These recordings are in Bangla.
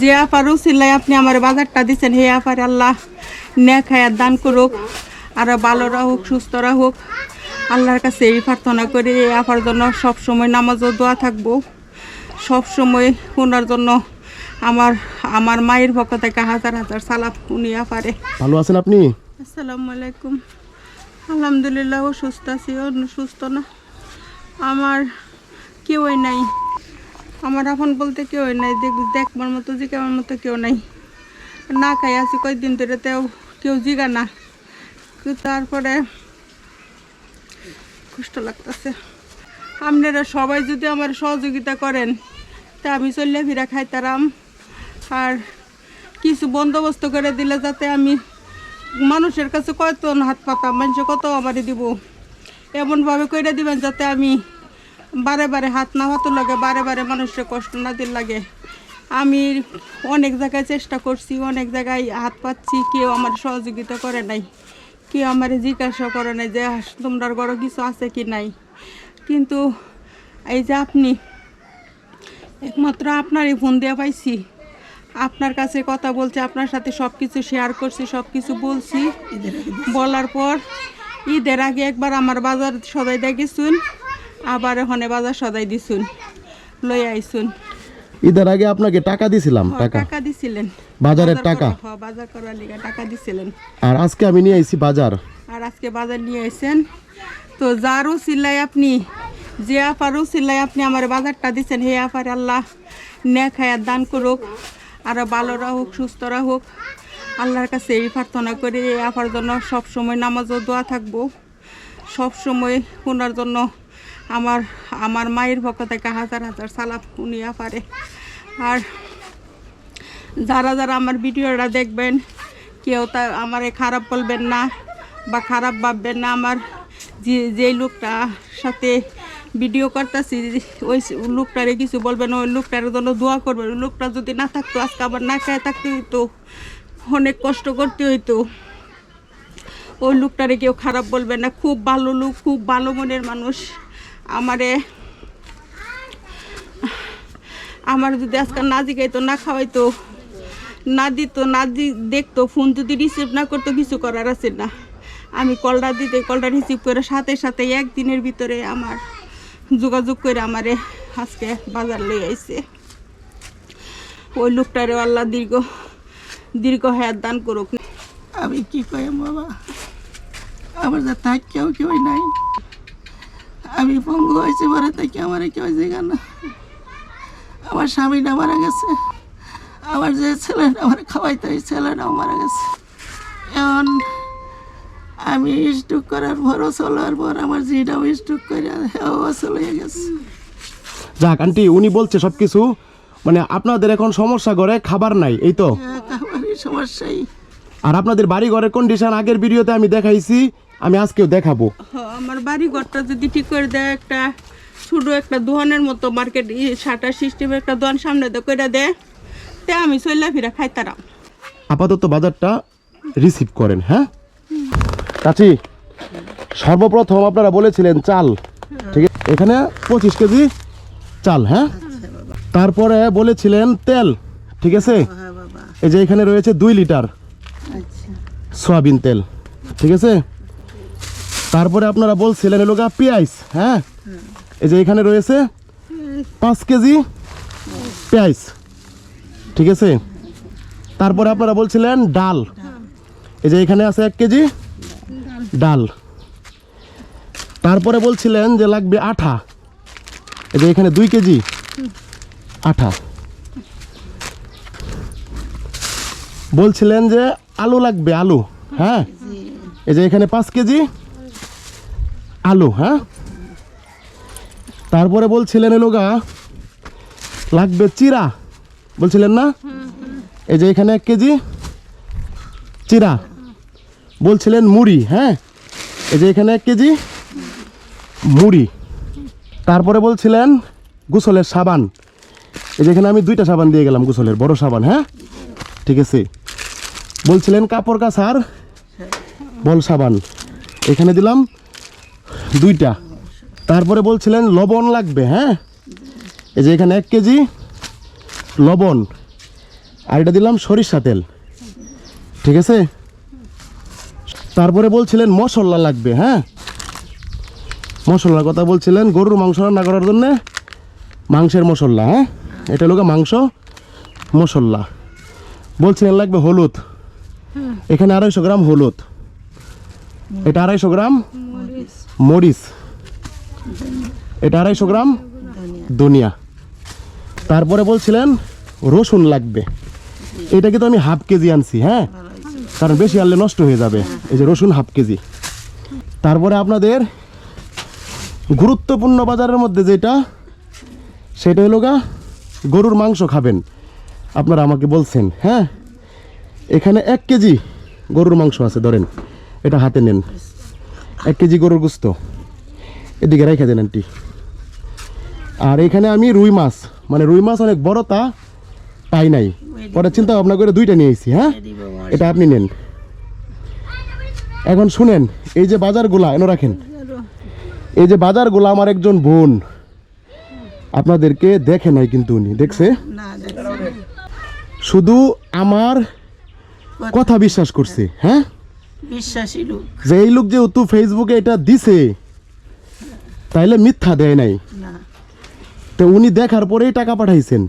যে আপারও সিলাই আপনি আমার বাজারটা দিচ্ছেন হে আপার আল্লাহ নে খায়ার দান করুক আর ভালো রাহুক সুস্থ রাহুক। আল্লাহর কাছে এই প্রার্থনা করি এই আপার জন্য সবসময় নামাজও দোয়া থাকব। সবসময় ওনার জন্য আমার আমার মায়ের পক্ষ থেকে হাজার হাজার সালাম উনি আপারে। ভালো আছেন আপনি? আসসালামু আলাইকুম। আলহামদুলিল্লাহ ও সুস্থ আছি ও সুস্থ না। আমার কেউই নাই। আমার আপন বলতে কেউই নাই, দেখ, দেখবার মতো জিগাবার মতো কেউ নাই। না খাই আছি কয়েকদিন ধরে তেও কেউ জিগা না। তারপরে কষ্ট লাগতেছে। আপনারা সবাই যদি আমার সহযোগিতা করেন, তা আমি চললে ফিরা খাইতারাম। আর কিছু বন্দোবস্ত করে দিলে যাতে আমি মানুষের কাছে কত হাত পাতাম, মানুষ কত আমারে দিব? এমনভাবে করে দিবেন যাতে আমি বারে বারে হাত না হাতে লাগে বারে বারে মানুষের কষ্ট না দিল লাগে। আমি অনেক জায়গায় চেষ্টা করছি অনেক জায়গায় হাত পাচ্ছি কেউ আমার সহযোগিতা করে নাই। কেউ আমার জিজ্ঞাসা করে নাই যে তোমরা ঘরে কিছু আছে কি নাই? কিন্তু এই যে আপনি একমাত্র আপনারই ফোন দেওয়া পাইছি। আপনার কাছে কথা বলছি আপনার সাথে সব কিছু শেয়ার করছি সব কিছু বলছি বলার পর ঈদের আগে একবার আমার বাজার সদাই দিয়ে গেছুন আবার ওখানে বাজার সদাই দিছুন লই আইসুন ঈদের আগে আপনাকে টাকা দিছিলাম টাকা। টাকা দিছিলেন। বাজারের টাকা। বাজার করার লিগে টাকা দিছিলেন। আর আজকে আমি নিয়ে আইছি বাজার। আর আজকে বাজার নিয়ে এসেছেন তো যারও সিলাই আপনি যে আপারও সিলাই আপনি আমার বাজারটা দিচ্ছেন হে আপার আল্লাহ নে খায়ার দান করুক আর ভালো রাহুক সুস্থ রাহুক। আল্লাহর কাছে এই প্রার্থনা করি এই আপার জন্য সবসময় নামাজও দোয়া থাকব। সবসময় ওনার জন্য আমার আমার মায়ের পক্ষ থেকে হাজার হাজার সালাম উনি আপারে আর যারা যারা আমার ভিডিওটা দেখবেন, কেউ তা আমারে খারাপ বলবেন না বা খারাপ ভাববেন না, আমার যে, যেই লোকটা সাথে ভিডিও করতেছি, ওই লোকটারে কিছু বলবেন, ওই লোকটার জন্য দোয়া করবেন। ওই লোকটা যদি না থাকতো, আজকে আবার না খেয়ে থাকতে হইতো, অনেক কষ্ট করতে হইতো। ওই লোকটারে কেউ খারাপ বলবেন না। খুব ভালো লোক, খুব ভালো মনের মানুষ। আমারে, আমার যদি আজকে না জিগাইতো, না খাওয়াইতো, না দিত, না দেখতো, ফোন যদি রিসিভ না করতো, কিছু করার আছে না। আমি কলটা দিতে, কলটা রিসিভ করে সাথে সাথে একদিনের ভিতরে আমার যোগাযোগ করে আমারে আজকে বাজার লই আইছে। ওই লোকটারে আল্লাহ দীর্ঘ দীর্ঘ হায়াত দান করুক। আমি কি কই বাবা? আমার যা থাক কেউ কেউ নাই। আমি পঙ্গু হয়েছে পরে থেকে আমার কেউ জায়গা না। আমার স্বামীটা মারা গেছে। আমার যে ছেলেটা আমার খাওয়াইতে ওই ছেলেটাও মারা গেছে। এখন আমি স্টুক করার পরও চলার পর আমার জিটাও স্টুক করে ও চলে গেছে। যাক আন্টি উনি বলছে সব কিছু মানে আপনাদের এখন সমস্যা করে খাবার নাই এই তো। সমস্যাই। আর আপনাদের বাড়ি ঘরের কন্ডিশন আগের ভিডিওতে আমি দেখাইছি। আমি আজকেও দেখাবো। আমার বাড়ি ঘরটা যদি ঠিক করে দেয় একটা ছোট একটা দোকানের মতো মার্কেট সাটার সিস্টেমের একটা দোকান সামনে দিয়ে করে দেয় তে আমি চল্লা ফিরা খাইতারাম। আপাতত বাজারটা রিসিভ করেন হ্যাঁ? চাচি সর্বপ্রথম আপনারা বলেছিলেন চাল। ঠিক আছে? এখানে পঁচিশ কেজি চাল হ্যাঁ? তারপরে বলেছিলেন তেল ঠিক আছে? এই যে এখানে রয়েছে দুই লিটার আচ্ছা। সয়াবিন তেল ঠিক আছে? তারপরে আপনারা বলছিলেন এলোকা পেঁয়াজ হ্যাঁ? এই যে এখানে রয়েছে পাঁচ কেজি পেঁয়াজ ঠিক আছে? তারপরে আপনারা বলছিলেন ডাল। এই যে এখানে আছে এক কেজি ডাল। তারপরে বলছিলেন যে লাগবে আঠা। এই যে এখানে দুই কেজি আঠা। বলছিলেন যে আলু লাগবে আলু হ্যাঁ? এই যে এখানে পাঁচ কেজি আলু হ্যাঁ? তারপরে বলছিলেন এলোগা লাগবে চিরা। বলছিলেন না? এই যে এখানে এক কেজি চিরা। বলছিলেন, মুড়ি। হ্যাঁ? এই যে এখানে এক কেজি মুড়ি। তারপরে বলছিলেন, গোসলের সাবান। এই যে এখানে আমি দুইটা সাবান দিয়ে গেলাম গোসলের, বড় সাবান হ্যাঁ? ঠিক আছে। বলছিলেন, কাপড় কাচার বল সাবান। এখানে দিলাম দুইটা। তারপরে বলছিলেন, লবণ লাগবে হ্যাঁ? এই যে এখানে এক কেজি লবণ। আর এটা দিলাম সরিষা তেল। ঠিক আছে? তারপরে বলছিলেন, মশলা লাগবে হ্যাঁ? মশলার কথা বলছিলেন, গরুর মাংস রান্না করার জন্য মাংসের মশলা হ্যাঁ? এটা লোক মাংস মশলা। বলছিলেন লাগবে হলুদ। এখানে আড়াইশো গ্রাম হলুদ। এটা আড়াইশো গ্রাম মরিচ। এটা আড়াইশো গ্রাম? দুনিয়া। তারপরে বলছিলেন, রসুন লাগবে। এটা কিন্তু আমি হাফ কেজি আনছি হ্যাঁ? কারণ বেশি আনলে নষ্ট হয়ে যাবে। এই যে রসুন হাফ কেজি। তারপরে আপনাদের গুরুত্বপূর্ণ বাজারের মধ্যে যেটা, সেটা হলো গা, গরুর মাংস খাবেন। আপনারা আমাকে বলছেন হ্যাঁ? এখানে এক কেজি গরুর মাংস আছে, ধরেন। এটা হাতে নেন। এক কেজি গরুর গুস্ত। এদিকে রেখে দেন আন্টি। আর এখানে আমি রুই মাছ। মানে রুই মাছ অনেক বড় তা পাই নাই। পরে চিন্তা ভাবনা করে দুইটা নিয়ে এসেছি হ্যাঁ? এটা আপনি নেন। এখন শুনেন এই যে বাজারগুলা এনে রাখেন। এই যে বাজারগুলা আমার একজন বোন। আপনাদেরকে দেখে নাই কিন্তু উনি দেখছে? শুধু আমার কথা বিশ্বাস করছে হ্যাঁ? বিশ্বাসী লোক যে এই লোক যে যেহেতু ফেসবুকে এটা দিছে তাইলে মিথ্যা দেয় নাই। না। তো উনি দেখার পরেই টাকা পাঠাইছেন।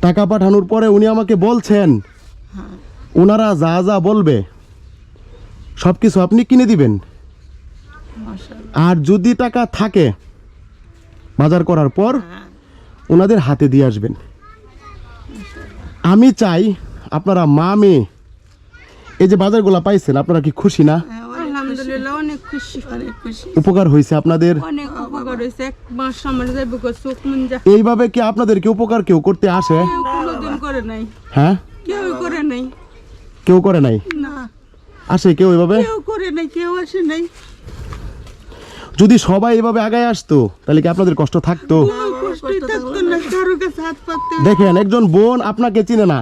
টাকা পাঠানোর পরে উনি আমাকে বলছেন হ্যাঁ। ওনারা যা যা বলবে সব কিছু আপনি কিনে দিবেন। মাশাআল্লাহ। আর যদি টাকা থাকে বাজার করার পর হ্যাঁ। ওনাদের হাতে দিয়ে আসবেন। আমি চাই আপনারা মা মেয়ে এই যে বাজারগুলো পাইছেন আপনারা কি খুশি না? হ্যাঁ, আলহামদুলিল্লাহ অনেক খুশি অনেক খুশি। উপকার হয়েছে আপনাদের? অনেক উপকার হয়েছে এক মাস আমার যাইব গো, চোখ মুঞ্জা। এইভাবে কি আপনাদেরকে উপকার কেউ করতে আসে? কেউ কোনোদিন করে নাই। হ্যাঁ? কেউ করে নাই। কেউ করে নাই? না। আসে কেউ এইভাবে? কেউ করে নাই কেউ আসে নাই। যদি সবাই এভাবে আগায় আসতো তাহলে কি আপনাদের কষ্ট থাকতো? দেখেন একজন বোন আপনাকে চিনে না।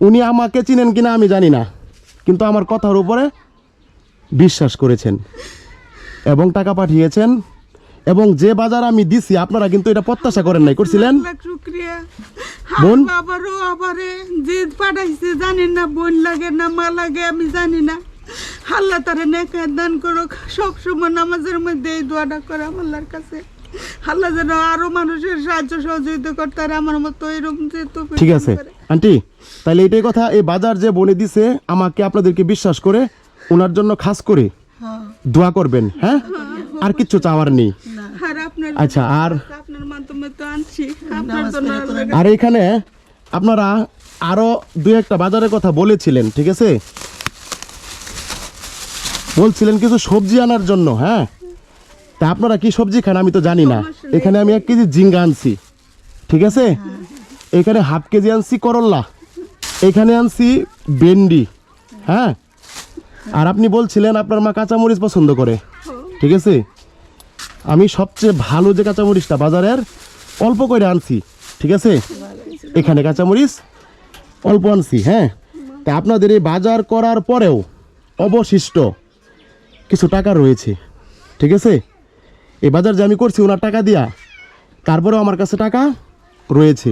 উনি আমাকে চিনেন কিনা আমি জানি না। কিন্তু আমার কথার উপরে বিশ্বাস করেছেন এবং টাকা পাঠিয়েছেন এবং যে বাজার আমি দিছি আপনারা কিন্তু এটা প্রত্যাশা করেন নাই। করছিলেন? শুক্রিয়া। বোন? বাবারও আবারে যে পাঠাইছে জানি না বোন লাগে না মা লাগে আমি জানি না। আল্লাহ তারা নেকা দান করুক সব সময় নামাজের মধ্যে এই দোয়াটা করে আল্লাহর কাছে। আল্লাহ যেন আরও মানুষের সাহায্য সহযোগিতা করতে আর আমার মতো এরকম যে ঠিক আছে। আন্টি তাহলে এটাই কথা এই বাজার যে বনে দিছে আমাকে আপনাদেরকে বিশ্বাস করে ওনার জন্য খাস করে হ্যাঁ। দোয়া করবেন হ্যাঁ? আর কিচ্ছু চাওয়ার নেই। আচ্ছা আর আর এখানে আপনারা আরও দুই একটা বাজারের কথা বলেছিলেন ঠিক আছে? বলছিলেন কিছু সবজি আনার জন্য হ্যাঁ? তা আপনারা কি সবজি খান আমি তো জানি না। এখানে আমি এক কেজি জিঙ্গা আনছি ঠিক আছে? এখানে হাফ কেজি আনছি করল্লা এখানে আনছি ভেন্ডি হ্যাঁ? আর আপনি বলছিলেন আপনার মা কাঁচামরিচ পছন্দ করে, ঠিক আছে? আমি সবচেয়ে ভালো যে কাঁচামরিচটা বাজারের, অল্প করে আনছি, ঠিক আছে? এখানে কাঁচামরিচ অল্প আনছি হ্যাঁ? তা আপনাদের এই বাজার করার পরেও অবশিষ্ট কিছু টাকা রয়েছে, ঠিক আছে? এই বাজার যে আমি করছি, ওনার টাকা দিয়া, তারপরেও আমার কাছে টাকা রয়েছে।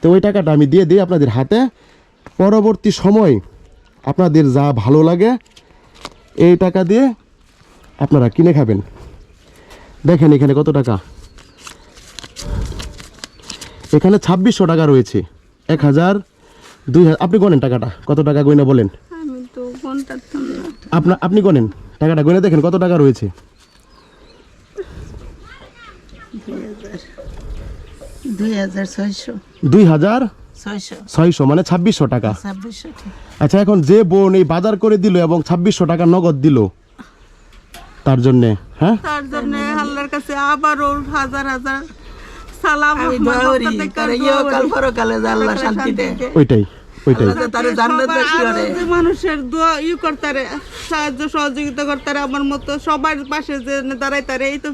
তো ওই টাকাটা আমি দিয়ে দিই আপনাদের হাতে। পরবর্তী সময় আপনাদের যা ভালো লাগে এই টাকা দিয়ে আপনারা কিনে খাবেন। দেখেন এখানে কত টাকা। এখানে ছাব্বিশশো টাকা রয়েছে। এক হাজার দুই হাজার আপনি গনেন টাকাটা। কত টাকা গয়না বলেন? আপনার আপনি গনেন। টাকাটা গয়না দেখেন কত টাকা রয়েছে। দুই হাজার ছয়শো। দুই হাজার ছয়শো। ছয়শো মানে ছাব্বিশশো টাকা। আচ্ছা এখন যে বোন এই বাজার করে দিল এবং ছাব্বিশশো টাকা নগদ দিল তার জন্যে হ্যাঁ? তার জন্য আল্লাহর কাছে আবারও হাজার হাজার সালাম দেয়। ওইটাই। ওইটাই। মানুষের দোয়া ই করতারে সাহায্য সহযোগিতা করতারে আমার মতো সবার পাশে যে দাঁড়াই তারে এই তো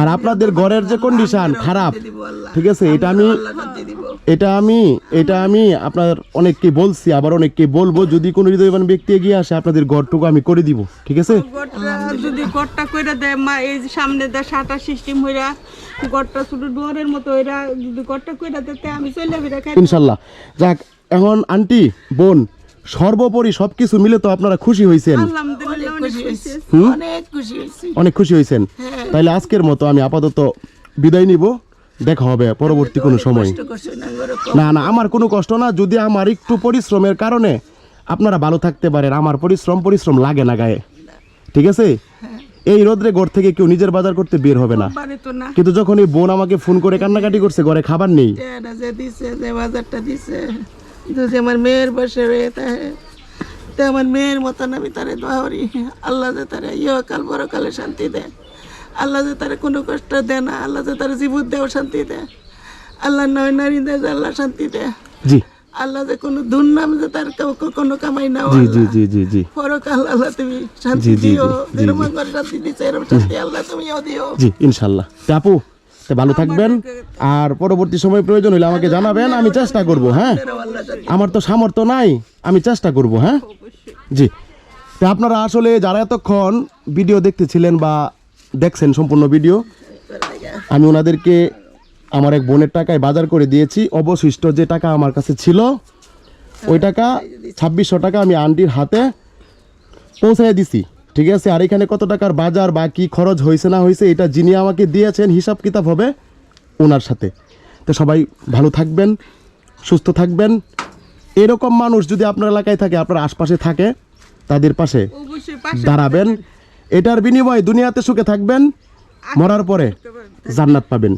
আর আপনাদের ঘরের যে কন্ডিশন খারাপ ঠিক আছে? এটা আমি এটা আমি এটা আমি আপনার অনেককে বলছি আবার অনেককে বলব যদি কোনো হৃদয়বান ব্যক্তি এগিয়ে আসে আপনাদের ঘরটুকু আমি করে দিব ঠিক আছে? যদি গড়টা কইরা দেয় মা এই যে সামনে দেয় সাটা সিস্টেম হইরা গড়টা শুধু ডোরের মতো হইরা যদি গড়টা কইরা দিতে আমি চলে ফিরে ইনশাল্লাহ। যাক এখন আন্টি বোন সর্বোপরি সবকিছু মিলে তো আপনারা খুশি হয়েছেন অনেক খুশি খুশি হয়েছি। অনেক খুশি হয়েছি। অনেক খুশি হয়েছেন তাইলে আজকের মতো আমি আপাতত বিদায় নিব। দেখা হবে পরবর্তী কোনো সময়। না না আমার কোনো কষ্ট না। যদি আমার একটু পরিশ্রমের কারণে আপনারা ভালো থাকতে পারেন আমার পরিশ্রম পরিশ্রম লাগে না গায়ে। ঠিক আছে? এই রোদ্রে ঘর থেকে কেউ নিজের বাজার করতে বের হবে না। না। কিন্তু যখন এই বোন আমাকে ফোন করে কান্নাকাটি করছে ঘরে খাবার নেই। যদি আমার মেয়ের বসে রয়ে তাহে তে আমার মেয়ের মতন আমি তারে দোয়া করি। আল্লাহ যে তারে ইহকাল বড়কালে শান্তি দেয় আল্লাহ যে তারে কোনো কষ্ট দেয় না আল্লাহ যে তারে জীবন দেও শান্তি দেয় আল্লাহ নয় নারী দেয় যে আল্লাহ শান্তি দেয় জি। আল্লাহ যে কোনো দুর্নাম যে তার কোনো কামাই না জি জি জি জি জি। পরকাল আল্লাহ তুমি শান্তি দিও। যেরকম শান্তি দিচ্ছে এরকম শান্তি আল্লাহ তুমিও দিও। জি আপু তা ভালো থাকবেন। আর পরবর্তী সময় প্রয়োজন হলে আমাকে জানাবেন, আমি চেষ্টা করব হ্যাঁ? আমার তো সামর্থ্য নাই, আমি চেষ্টা করব হ্যাঁ? জি। তা আপনারা আসলে যারা এতক্ষণ ভিডিও দেখতেছিলেন বা দেখছেন সম্পূর্ণ ভিডিও, আমি ওনাদেরকে আমার এক বোনের টাকায় বাজার করে দিয়েছি। অবশিষ্ট যে টাকা আমার কাছে ছিল, ওই টাকা ছাব্বিশশো টাকা আমি আন্টির হাতে পৌঁছায় দিছি। ঠিক আছে আর এখানে কত টাকার বাজার বা কী খরচ হয়েছে না হয়েছে এটা যিনি আমাকে দিয়েছেন হিসাব কিতাব হবে ওনার সাথে। তো সবাই ভালো থাকবেন সুস্থ থাকবেন। এরকম মানুষ যদি আপনার এলাকায় থাকে আপনার আশপাশে থাকে তাদের পাশে পাশে দাঁড়াবেন। এটার বিনিময়ে দুনিয়াতে সুখে থাকবেন মরার পরে জান্নাত পাবেন।